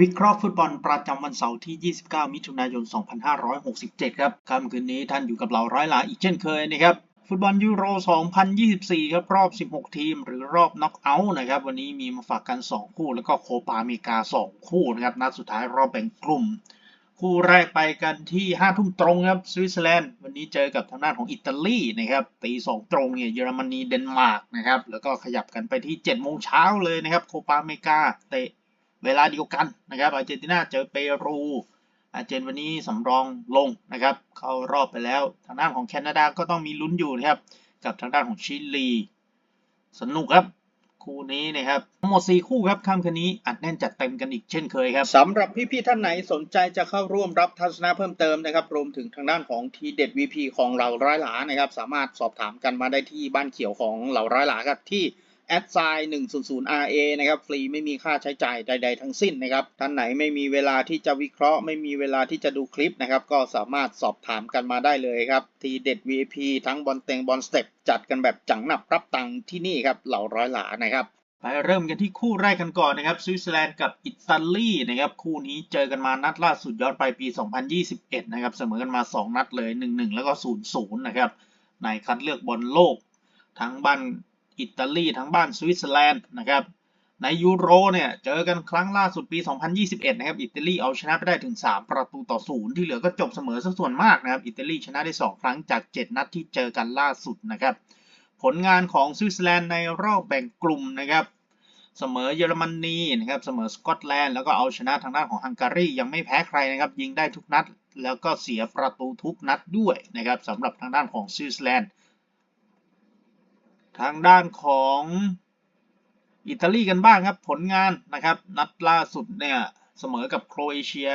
วิเคราะห์ฟุตบอลประจำวันเสาร์ที่ 29 มิถุนายน 2567 ครับค่ำคืนนี้ท่านอยู่กับเราร้อยหลาอีกเช่นเคยนะครับ ฟุตบอลยูโร 2024 ครับ รอบ 16 ทีม หรือรอบน็อกเอาท์นะครับ วันนี้มีมาฝากกัน 2 คู่ แล้วก็โคปาอเมริกา 2 คู่นะครับ นัดสุดท้ายรอบแบ่งกลุ่ม คู่แรกไปกันที่ 5 ทุ่มตรงครับ สวิตเซอร์แลนด์ วันนี้เจอกับทางด้านของอิตาลีนะครับตี 2 ตรงเนี่ย เยอรมนี เดนมาร์กนะครับ แล้วก็ขยับกันไปที่ 7 โมงเช้าเลยนะครับ โคปาอเมริกา เตะ เวลาเดียวกันนะครับอาร์เจนตินาเจอเปรูอาร์เจนวันนี้สำรองลงนะครับเข้ารอบไปแล้วทางด้านของแคนาดาก็ต้องมีลุ้นอยู่นะครับกับทางด้านของชิลี สนุกครับคู่นี้นะครับทั้งหมด 4 คู่ครับค่ำคืนนี้อัดแน่นจัดเต็มกันอีกเช่นเคยครับสำหรับพี่ๆท่านไหนสนใจจะเข้าร่วมรับทัศนะเพิ่มเติมนะครับรวมถึงทางด้านของทีเด็ด VP ของเหล่าร้อยหลานะครับสามารถสอบถามกันมาได้ที่บ้านเขียวของเหล่าร้อยหลาครับที่ แอดไซน์100 RA นะครับ ฟรีไม่มีค่าใช้จ่ายใด ๆ ทั้งสิ้นนะครับ ท่านไหนไม่มีเวลาที่จะวิเคราะห์ ไม่มีเวลาที่จะดูคลิปนะครับ ก็สามารถสอบถามกันมาได้เลยครับ ทีเด็ด VIP ทั้งบอลเต็งบอลสเต็ปจัดกันแบบจังหนับรับตังค์ที่นี่ครับ เหล่าร้อยหลานะครับไปเริ่มกันที่คู่แรกกันก่อนนะครับสวิตเซอร์แลนด์กับอิตาลีนะครับคู่นี้เจอกันมานัดล่าสุดย้อนไปปี 2021 นะครับเสมอกันมา 2 นัดเลย 1-1 แล้วก็ 0-0 นะครับในคัดเลือกบอลโลก ทั้งบ้าน อิตาลีทั้งบ้านสวิตเซอร์แลนด์นะครับในยูโรเนี่ยเจอกันครั้งล่าสุดปี 2021 นะครับ อิตาลีเอาชนะไปได้ถึง 3 ประตูต่อศูนย์ที่เหลือก็จบเสมอซะส่วนมากนะครับ อิตาลีชนะได้ 2 ครั้งจาก 7 นัดที่เจอกันล่าสุดนะครับ ผลงานของสวิตเซอร์แลนด์ในรอบแบ่งกลุ่มนะครับเสมอเยอรมนีนะครับเสมอสกอตแลนด์แล้วก็เอาชนะทางด้านของฮังการียังไม่แพ้ใครนะครับ ยิงได้ทุกนัด แล้วก็เสียประตูทุกนัดด้วยนะครับสำหรับทางด้านของสวิตเซอร์แลนด์ ทางด้านของอิตาลีกันบ้างครับผลงานนะครับ นัดล่าสุดเนี่ยเสมอกับโครเอเชีย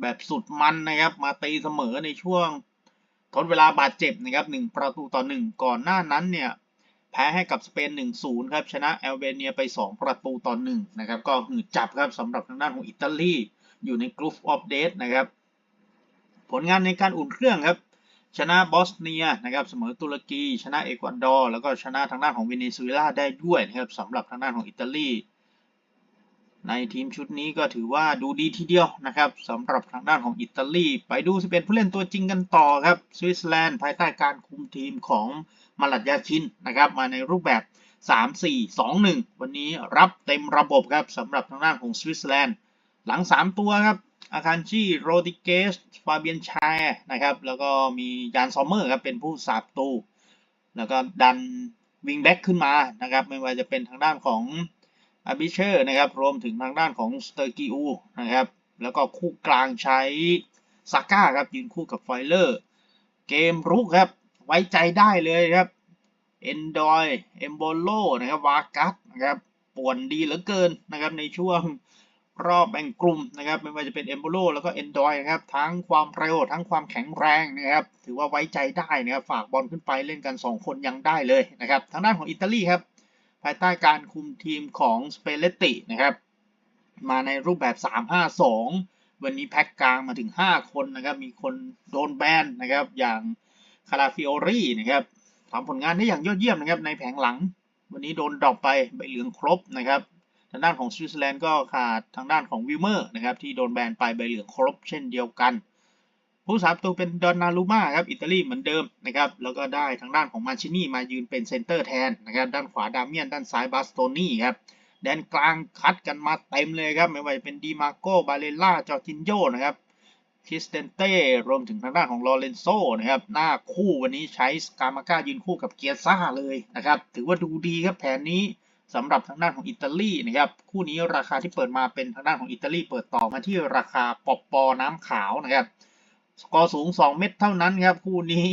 แบบสุดมันนะครับ มาตีเสมอในช่วงทดเวลาบาดเจ็บนะครับ1ประตูต่อ 1 ก่อนหน้านั้นเนี่ยแพ้ให้กับสเปน 1-0 ครับ ชนะแอลเบเนียไป 2 ประตูต่อ 1 นะครับ ก็หืดจับครับสำหรับทางด้านของอิตาลีอยู่ในกรุ๊ปออฟเดตนะครับ ผลงานในการอุ่นเครื่องครับ ชนะบอสเนียนะครับเสมอตุรกี ชนะเอกวาดอร์แล้วก็ชนะทางด้านของเวเนซุเอลาได้ด้วยนะครับสำหรับทางด้านของอิตาลีในทีมชุดนี้ก็ถือว่าดูดีทีเดียวนะครับสำหรับทางด้านของอิตาลี ไปดู 11 ผู้เล่นตัวจริงกันต่อครับสวิตเซอร์แลนด์ภายใต้การคุมทีมของมาลัดยาชินนะครับมาในรูปแบบ 3-4-2-1 วันนี้รับเต็มระบบครับสำหรับทางด้านของสวิตเซอร์แลนด์หลัง 3 ตัวครับ อาคารชีโรดิเกส ฟาเบียนชายนะครับ แล้วก็มียานซอมเมอร์ครับ เป็นผู้สาบตู แล้วก็ดันวิงแบ็กขึ้นมานะครับ ไม่ว่าจะเป็นทางด้านของอาบิเชอร์นะครับ รวมถึงทางด้านของสเตอร์กิอูนะครับ แล้วก็คู่กลางใช้ซาก้าครับ ยืนคู่กับไฟเลอร์ เกมรุกครับ ไว้ใจได้เลยครับ เอนดอย เอมโบโลนะครับ วากัสนะครับ ป่วนดีเหลือเกินนะครับในช่วง รอบแบ่งกลุ่มนะครับไม่ว่าจะเป็นเอมโบโลแล้วก็เอนดอยนะครับทั้งความเร็วทั้งความแข็งแรงนะครับถือว่าไว้ใจได้นะครับฝากบอลขึ้นไปเล่นกัน 2 คนยังได้เลยนะครับทางด้านของอิตาลีครับภายใต้การคุมทีมของสเปเลตินะครับมาในรูปแบบ 3-5-2 วันนี้แพ็กกลางมาถึง 5 คนนะครับมีคนโดนแบนนะครับอย่างคาราฟิโอรีนะครับทำผลงานได้อย่างยอดเยี่ยมนะครับในแผงหลัง วันนี้โดนดรอปไปใบเหลืองครบนะครับางด้านของสวิตเซอร์แลนด์ก็ขาดทางด้านของวิลเมอร์นะครับที่โดนแบนไปใบเหลืองครบเช่นเดียวกัน ผู้สาประตูเป็นดอนนารูมาครับอิตาลีเหมือนเดิมนะครับแล้วก็ได้ทางด้านของมาชินี่มายืนเป็นเซนเตอร์แทนนะครับด้านขวาดาเมียนด้านซ้ายบาสโตนี่ครับแดนกลางคัดกันมาเต็มเลยครับไม่ว่าจะเป็นดีมาโกบาเลล่าจอร์จินโยนะครับคริสเตนเต้รวมถึงทางด้านของลอเรนโซนะครับหน้าคู่วันนี้ใช้สกามาก้ายืนคู่กับเกียซ่าเลยนะครับถือว่าดูดีครับแผนนี้ สำหรับทางด้านของอิตาลีนะครับคู่นี้ราคาที่เปิดมาเป็นทางด้านของอิตาลีเปิดต่อมาที่ราคาปอปอน้ำขาวนะครับสกอร์สูง 2 เม็ดเท่านั้นครับคู่นี้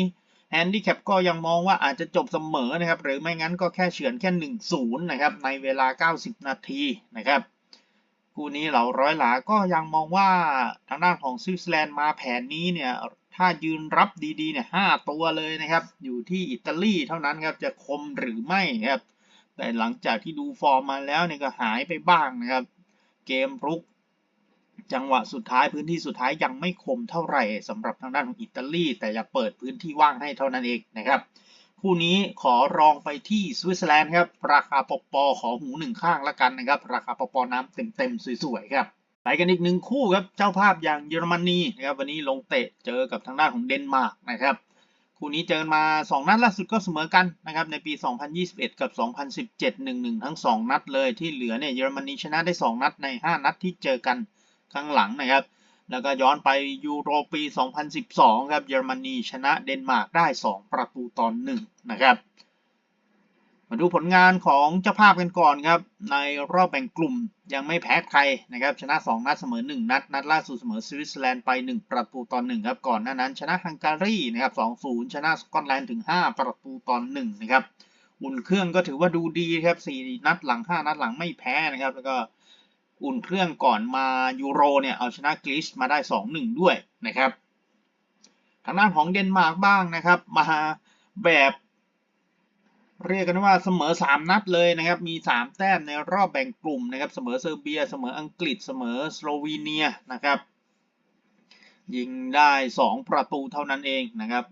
แฮนดี้แคปก็ยังมองว่าอาจจะจบเสมอนะครับ หรือไม่งั้นก็แค่เฉือนแค่ 1-0 นะครับ ในเวลา 90 นาทีนะครับคู่นี้เหล่าร้อยหลาก็ยังมองว่าทางด้านของสวิตเซอร์แลนด์มาแผนนี้เนี่ย ถ้ายืนรับดีๆเนี่ยห้าตัวเลยนะครับ อยู่ที่อิตาลีเท่านั้นครับ จะคมหรือไม่ครับ แต่หลังจากที่ดูฟอร์มมาแล้วเนี่ยก็หายไปบ้างนะครับ เกมรุก จังหวะสุดท้ายพื้นที่สุดท้ายยังไม่คมเท่าไหร่สำหรับทางด้านของอิตาลี แต่จะเปิดพื้นที่ว่างให้เท่านั้นเองนะครับ คู่นี้ขอรองไปที่สวิตเซอร์แลนด์ครับ ราคาปปอขอหูหนึ่งข้างละกันนะครับ ราคาปปอน้ำเต็มๆสวยๆครับไปกันอีกหนึ่งคู่ครับ เจ้าภาพอย่างเยอรมนีนะครับวันนี้ลงเตะเจอกับทางด้านของเดนมาร์กนะครับ คู่นี้เจอมา 2 นัดล่าสุดก็เสมอกันนะครับในปี 2021 กับ 2017 1-1 ทั้ง 2 นัดเลยที่เหลือเนี่ยเยอรมนีชนะได้ 2 นัดใน 5 นัดที่เจอกันข้างหลังนะครับ แล้วก็ย้อนไปยูโรปี 2012 ครับเยอรมนีชนะเดนมาร์กได้ 2 ประตูต่อ1นะครับ มาดูผลงานของเจ้าภาพกันก่อนครับ ในรอบแบ่งกลุ่มยังไม่แพ้ใครนะครับ ชนะ 2 นัดเสมอ 1 นัด นัดล่าสุดเสมอสวิตเซอร์แลนด์ไป 1 ประตูต่อ1ครับ ก่อนหน้านั้น ชนะฮังการีนะครับ2-0 ชนะสกอตแลนด์ถึง 5 ประตูต่อ1นะครับอุ่นเครื่องก็ถือว่าดูดีครับ 4 นัดหลัง 5 นัดหลังไม่แพ้นะครับ แล้วก็อุ่นเครื่องก่อนมายูโรเนี่ยเอาชนะกรีซมาได้ 2-1 ด้วยนะครับ ทางด้านของเดนมาร์กบ้างนะครับ มาแบบ เรียกกันว่าเสมอ 3 นัดเลยนะครับ มี 3 แต้มในรอบแบ่งกลุ่มนะครับ เสมอเซอร์เบีย เสมออังกฤษ เสมอสโลวีเนียนะครับ ยิงได้ 2 ประตูเท่านั้นเองนะครับ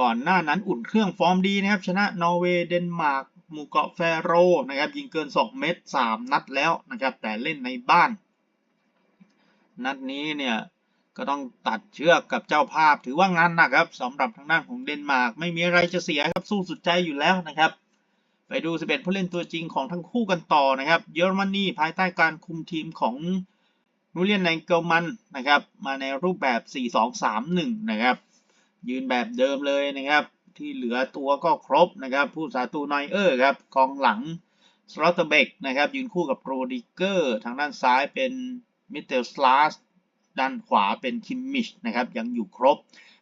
ก่อนหน้านั้นอุ่นเครื่องฟอร์มดีนะครับ ชนะนอร์เวย์ เดนมาร์กหมู่เกาะแฟโรนะครับ ยิงเกิน 2 เม็ด3นัดแล้วนะครับ แต่เล่นในบ้าน นัดนี้เนี่ย ก็ต้องตัดเชือกกับเจ้าภาพ ถือว่างานหนักครับสำหรับทางด้านของเดนมาร์กไม่มีอะไรจะเสียครับสู้สุดใจอยู่แล้วนะครับ ไปดู 11 ผู้เล่นตัวจริงของทั้งคู่กันต่อนะครับ เยอรมนีภายใต้การคุมทีมของมูเลียนไนเกิลมันนะครับ มาในรูปแบบ 4-2-3-1 นะครับ ยืนแบบเดิมเลยนะครับ ที่เหลือตัวก็ครบนะครับ ผู้สาตูนอยเออร์ครับกองหลังสโรตเบกนะครับยืนคู่กับโรดิเกอร์ ทางด้านซ้ายเป็นมิเตลสลาส ด้านขวาเป็นคิมมิชนะครับยังอยู่ครบ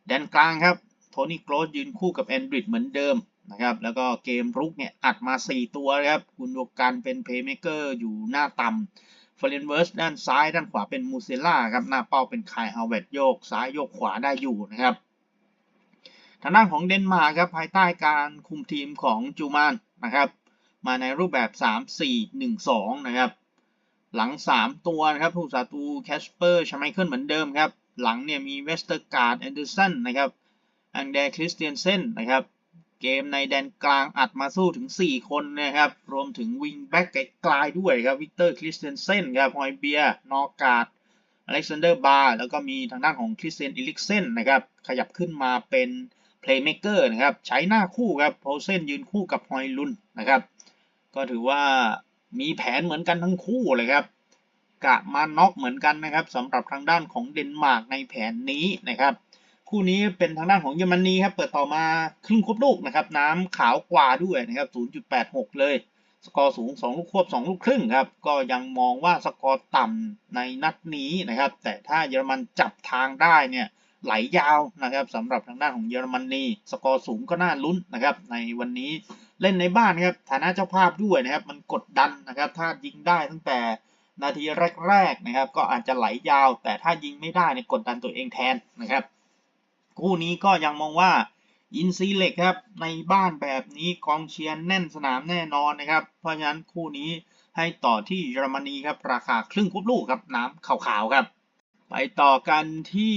แดนกลางครับโทนี่โกรสยืนคู่กับแอนดริดเหมือนเดิมนะครับแล้วก็เกมรุกเนี่ยอัดมา 4 ตัวนะครับคุณโยกันเป็นเพย์เมเกอร์อยู่หน้าต่ำเฟรนเวิร์สด้านซ้าย ด้านขวาเป็นมูเซล่าครับหน้าเป้าเป็นคายฮาวเวตโยก ซ้ายโยกขวาได้อยู่นะครับทางด้านของเดนมาร์กครับภายใต้การคุมทีมของจูมานนะครับมาในรูปแบบ 3-4-1-2 นะครับ หลัง 3 ตัวนะครับผู้สาตูแคสเปอร์ชไมเคิลเหมือนเดิมครับ หลังเนี่ยมีเวสเตอร์การ์ดแอนเดอร์สันนะครับอังเดร์คริสเตียนเซนนะครับ เกมในแดนกลางอัดมาสู้ถึง 4 คนนะครับ รวมถึงวิงแบ็กไกลๆด้วยครับวิกเตอร์คริสเตียนเซนครับฮอยเบียนอการ์ดอเล็กซานเดอร์บาร์แล้วก็มีทางด้านของคริสเตียนอิลิกเซนนะครับ ขยับขึ้นมาเป็นเพลย์เมเกอร์นะครับ ใช้หน้าคู่ครับโพเซนยืนคู่กับฮอยลุนนะครับ ก็ถือว่า มีแผนเหมือนกันทั้งคู่เลยครับกะมาน็อกเหมือนกันนะครับสำหรับทางด้านของเดนมาร์กในแผนนี้นะครับ คู่นี้เป็นทางด้านของเยอรมนีครับเปิดต่อมาครึ่งควบลูกนะครับ น้ำขาวกว่าด้วยนะครับ 0.86 เลย สกอร์สูง 2 ลูกควบ 2 ลูกครึ่งครับ ก็ยังมองว่าสกอร์ต่ำในนัดนี้นะครับ แต่ถ้าเยอรมันจับทางได้เนี่ย ไหลยาวนะครับสำหรับทางด้านของเยอรมนีสกอร์สูงก็น่าลุ้นนะครับในวันนี้เล่นในบ้านครับฐานะเจ้าภาพด้วยนะครับ มันกดดันนะครับถ้ายิงได้ตั้งแต่นาทีแรกๆนะครับ ก็อาจจะไหลยาว แต่ถ้ายิงไม่ได้เนี่ยกดดันตัวเองแทนนะครับ คู่นี้ก็ยังมองว่าอินซีเล็กครับในบ้านแบบนี้กองเชียร์แน่นสนามแน่นอนนะครับ เพราะฉะนั้นคู่นี้ให้ต่อที่เยอรมนีครับราคาครึ่งคุบลูกครับน้ำขาวๆครับ ไปต่อกันที่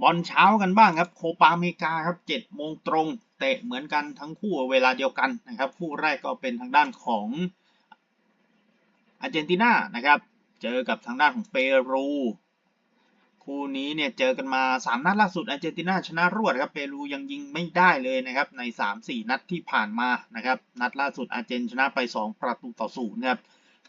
บอลเช้ากันบ้างครับโคปาอเมริกาครับ7โมงตรงเตะเหมือนกันทั้งคู่เวลาเดียวกันนะครับ คู่แรกก็เป็นทางด้านของอาร์เจนตินานะครับ เจอกับทางด้านของเปรู คู่นี้เนี่ยเจอกันมา 3 นัดล่าสุดอาร์เจนตินาชนะรวดครับเปรูยังยิงไม่ได้เลยนะครับใน 3-4 นัดที่ผ่านมานะครับนัดล่าสุดอาร์เจนชนะไป 2 ประตูต่อศูนย์ครับ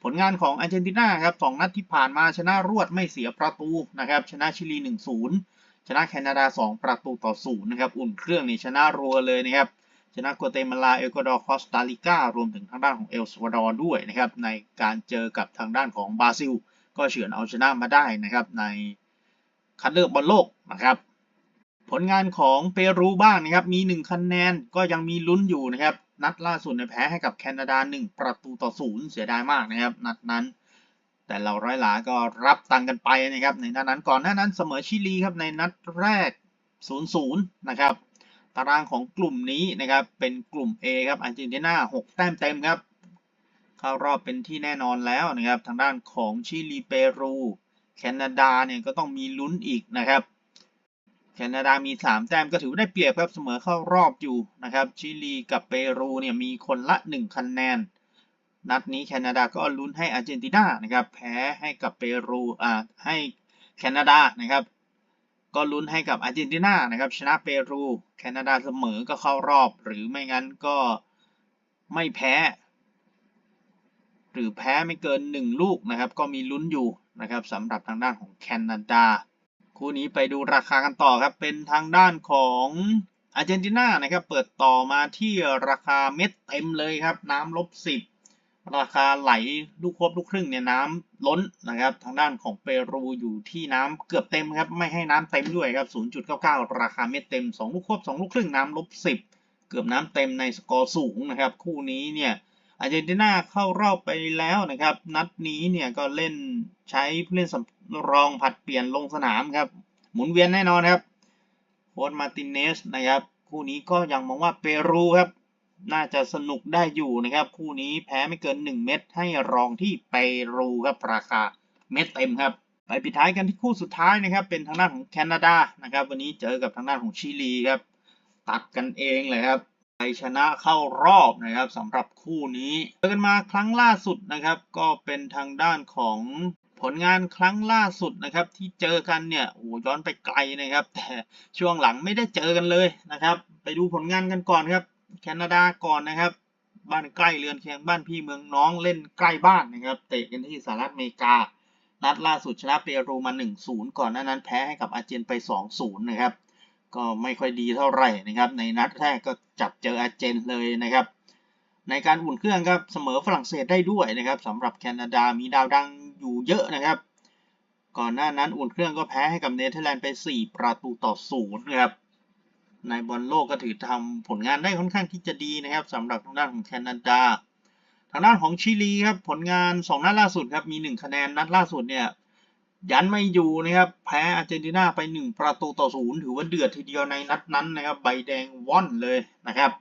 ผลงานของอาร์เจนตินาครับ2นัดที่ผ่านมาชนะรวดไม่เสียประตูนะครับชนะชิลี 1-0 ชนะแคนาดา 2 ประตูต่อศูนย์นะครับอุ่นเครื่องนี่ชนะรัวเลยนะครับชนะกัวเตมาลาเอลกวาดอร์คอสตาริการวมถึงทางด้านของเอลซาวาดอร์ด้วยนะครับในการเจอกับทางด้านของบราซิล ก็เฉือนเอาชนะมาได้นะครับในคัดเลือกบอลโลกนะครับผลงานของเปรูบ้างนะครับมี 1 คะแนนก็ยังมีลุ้นอยู่นะครับนัดล่าสุดในแพ้ให้กับแคนาดา 1 ประตูต่อศูนย์เสียดายมากนะครับ นัดนั้น แต่เราร้อยหลาก็รับตังกันไปนะครับ ในนัดนั้นก่อนหน้านั้นเสมอชิลีครับในนัดแรก 0-0 นะครับ ตารางของกลุ่มนี้นะครับเป็นกลุ่ม A ครับอาร์เจนตินา6 แต้มเต็มครับ เข้ารอบเป็นที่แน่นอนแล้วนะครับ ทางด้านของชิลีเปรูแคนาดาเนี่ยก็ต้องมีลุ้นอีกนะครับแคนาดามี 3 แต้มก็ถือว่าได้เปรียบครับเสมอเข้ารอบอยู่นะครับชิลีกับเปรูเนี่ยมีคนละ 1 คะแนน นัดนี้แคนาดาก็ลุ้นให้อาร์เจนตินานะครับแพ้ให้กับเปรูอ่าให้แคนาดานะครับก็ลุ้นให้กับอาร์เจนตินานะครับชนะเปรูแคนาดาเสมอก็เข้ารอบ หรือไม่งั้นก็ไม่แพ้ หรือแพ้ไม่เกิน 1 ลูกนะครับ ก็มีลุ้นอยู่นะครับสำหรับทางด้านของแคนาดา คู่นี้ไปดูราคากันต่อครับ เป็นทางด้านของอาร์เจนตินานะครับ เปิดต่อมาที่ราคาเม็ดเต็มเลยครับ น้ำลบสิบ ราคาไหลลูกควบลูกครึ่งเนี่ยน้ำล้นนะครับ ทางด้านของเปรูอยู่ที่น้ำเกือบเต็มครับ ไม่ให้น้ำเต็มด้วยครับ 0.99 ราคาเม็ดเต็ม 2 ลูกควบ 2 ลูกครึ่งน้ำลบสิบเกือบน้ำเต็มในสกอร์สูงนะครับ คู่นี้เนี่ยอาร์เจนตินาเข้ารอบไปแล้วนะครับ นัดนี้เนี่ยก็เล่นใช้ผู้เล่นสำรองผัดเปลี่ยนลงสนามครับ หมุนเวียนแน่นอนครับโค้ชมาตินเนสนะครับ คู่นี้ก็ยังมองว่าเปรูครับ น่าจะสนุกได้อยู่นะครับ คู่นี้แพ้ไม่เกิน 1 เม็ดให้รองที่เปรูครับราคาเม็ดเต็มครับ ไปปิดท้ายกันที่คู่สุดท้ายนะครับ เป็นทางด้านของแคนาดานะครับ วันนี้เจอกับทางด้านของชิลีครับ ตัดกันเองเลยครับใครชนะเข้ารอบนะครับสำหรับคู่นี้เจอกันมาครั้งล่าสุดนะครับ ก็เป็นทางด้านของผลงานครั้งล่าสุดนะครับ ที่เจอกันเนี่ยโอ้ย้อนไปไกลนะครับ แต่ช่วงหลังไม่ได้เจอกันเลยนะครับ ไปดูผลงานกันก่อนครับ แคนาดาก่อนนะครับ บ้านใกล้เรือนเคียงบ้านพี่เมืองน้องเล่นใกล้บ้านนะครับ เตะกันที่สหรัฐอเมริกา นัดล่าสุดชนะเปรูมา 1-0 ก่อนหน้านั้นแพ้ให้กับอาร์เจนไป 2-0 นะครับ ก็ไม่ค่อยดีเท่าไหร่นะครับ ในนัดแรกก็จับเจออาร์เจนเลยนะครับ ในการอุ่นเครื่องครับเสมอฝรั่งเศสได้ด้วยนะครับสำหรับแคนาดามีดาวดังอยู่เยอะนะครับ ก่อนหน้านั้นอุ่นเครื่องก็แพ้ให้กับเนเธอร์แลนด์ไป 4 ประตูต่อ0นะครับ ในบอลโลกก็ถือทำผลงานได้ค่อนข้างที่จะดีนะครับสำหรับทางด้านของแคนาดา ทางด้านของชิลีครับผลงาน 2 นัดล่าสุดครับมี 1 คะแนนนัดล่าสุดเนี่ยยันไม่อยู่นะครับแพ้อาร์เจนตินาไป 1 ประตูต่อศูนย์ถือว่าเดือดทีเดียวในนัดนั้นนะครับใบแดงว่อนเลยนะครับ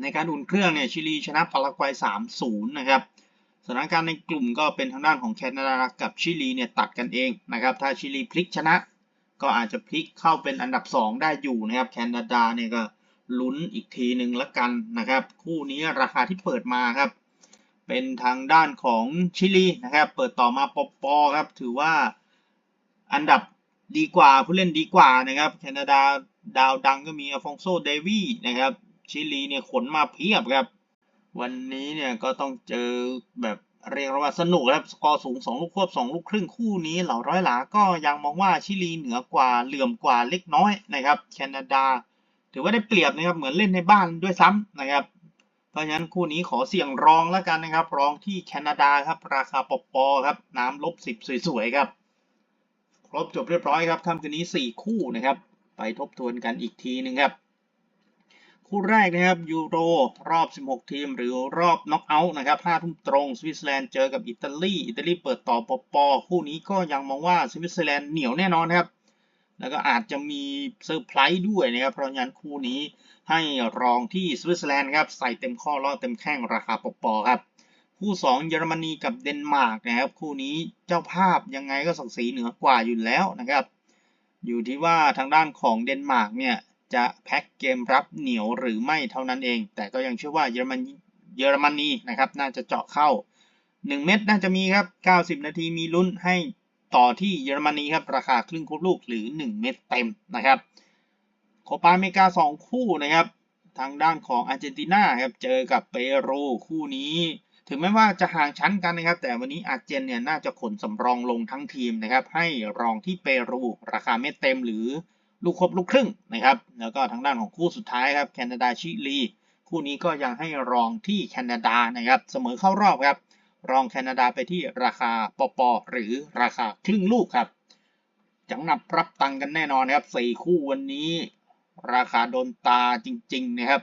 ในการอุ่นเครื่องเนี่ยชิลีชนะปารากวัย 3-0 นะครับสถานการณ์ในกลุ่มก็เป็นทางด้านของแคนาดากับชิลีเนี่ยตัดกันเองนะครับถ้าชิลีพลิกชนะ ก็อาจจะพลิกเข้าเป็นอันดับ 2 ได้อยู่นะครับแคนาดาเนี่ยก็ลุ้นอีกทีหนึ่งละกันนะครับ คู่นี้ราคาที่เปิดมาครับ เป็นทางด้านของชิลีนะครับ เปิดต่อมาปอปอครับ ถือว่าอันดับดีกว่าผู้เล่นดีกว่านะครับ แคนาดาดาวดังก็มีอฟองโซเดวีนะครับ ชิลีเนี่ยขนมาเพียบครับ วันนี้เนี่ยก็ต้องเจอแบบ เรียกว่าสนุกครับสกอร์สูง2ลูกควบ2ลูกครึ่งคู่นี้เหล่าร้อยหลาก็ยังมองว่าชิลีเหนือกว่าเหลื่อมกว่าเล็กน้อยนะครับแคนาดา ถือว่าได้เปรียบนะครับเหมือนเล่นในบ้านด้วยซ้ำนะครับ เพราะฉะนั้นคู่นี้ขอเสี่ยงรองแล้วกันนะครับ รองที่แคนาดาครับราคาปอปอครับน้ำลบสิบสวยๆครับครบจบเรียบร้อยครับค่ำคืนนี้ 4 คู่นะครับ ไปทบทวนกันอีกทีหนึงครับ คู่แรกนะครับยูโรรอบ 16 ทีม หรือรอบน็อกเอาท์นะครับ5ทุ่มตรงสวิตเซอร์แลนด์เจอกับอิตาลีอิตาลีเปิดต่อปอปคู่นี้ก็ยังมองว่าสวิตเซอร์แลนด์เหนียวแน่นอนครับ แล้วก็อาจจะมีเซอร์ไพรส์ด้วยนะครับ เพราะงั้นคู่นี้ให้รองที่สวิตเซอร์แลนด์ครับใส่เต็มข้อล่อเต็มแข้งราคาปอปครับคู่ 2 เยอรมนีกับเดนมาร์กนะครับคู่นี้เจ้าภาพยังไงก็ศักดิ์ศรีเหนือกว่าอยู่แล้วนะครับ อยู่ที่ว่าทางด้านของเดนมาร์กเนี่ย จะแพ็กเกมรับเหนียวหรือไม่เท่านั้นเอง แต่ก็ยังเชื่อว่าเยอรมันเยอรมนีนะครับน่าจะเจาะเข้า 1 เม็ดน่าจะมีครับ 90 นาทีมีลุ้นให้ต่อที่เยอรมนีครับราคาครึ่งคูลูกหรือ 1 เม็ดเต็มนะครับโคปาอเมริกา 2 คู่นะครับทางด้านของอาร์เจนตินาครับเจอกับเปรูคู่นี้ ถึงแม้ว่าจะห่างชั้นกันนะครับ แต่วันนี้อาร์เจนเนี่ยน่าจะขนสำรองลงทั้งทีมนะครับให้รองที่เปรูราคาเม็ดเต็มหรือ ลูกครบลูกครึ่งนะครับ แล้วก็ทางด้านของคู่สุดท้ายครับแคนาดาชิลีคู่นี้ก็ยังให้รองที่แคนาดานะครับ เสมอเข้ารอบครับ รองแคนาดาไปที่ราคาปอปอหรือราคาครึ่งลูกครับ จังหนับรับตังกันแน่นอนนะครับสี่คู่วันนี้ ราคาโดนตาจริง ๆ นะครับ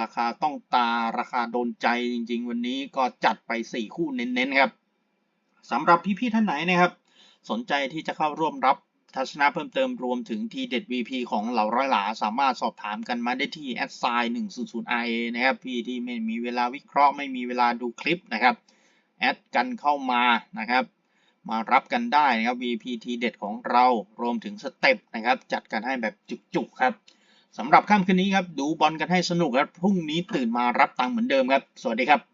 ราคาต้องตาราคาโดนใจจริง ๆ วันนี้ก็จัดไปสี่คู่เน้นๆครับสำหรับพี่ๆท่านไหนนะครับ สนใจที่จะเข้าร่วมรับ ทัศนะเพิ่มเติมรวมถึงทีเด็ด VP ของเหล่าร้อยหลา สามารถสอบถามกันมาได้ที่ a d s i g n 100 IA นะครับพี่ที่ไม่มีเวลาวิเคราะห์ไม่มีเวลาดูคลิปนะครับแอดกันเข้ามานะครับมารับกันได้นะครับ VP ทีเด็ดของเรารวมถึงสเต็ปนะครับจัดกันให้แบบจุกๆครับสำหรับค่ำคืนนี้ครับดูบอลกันให้สนุกครับพรุ่งนี้ตื่นมารับตังค์เหมือนเดิมครับ สวัสดีครับ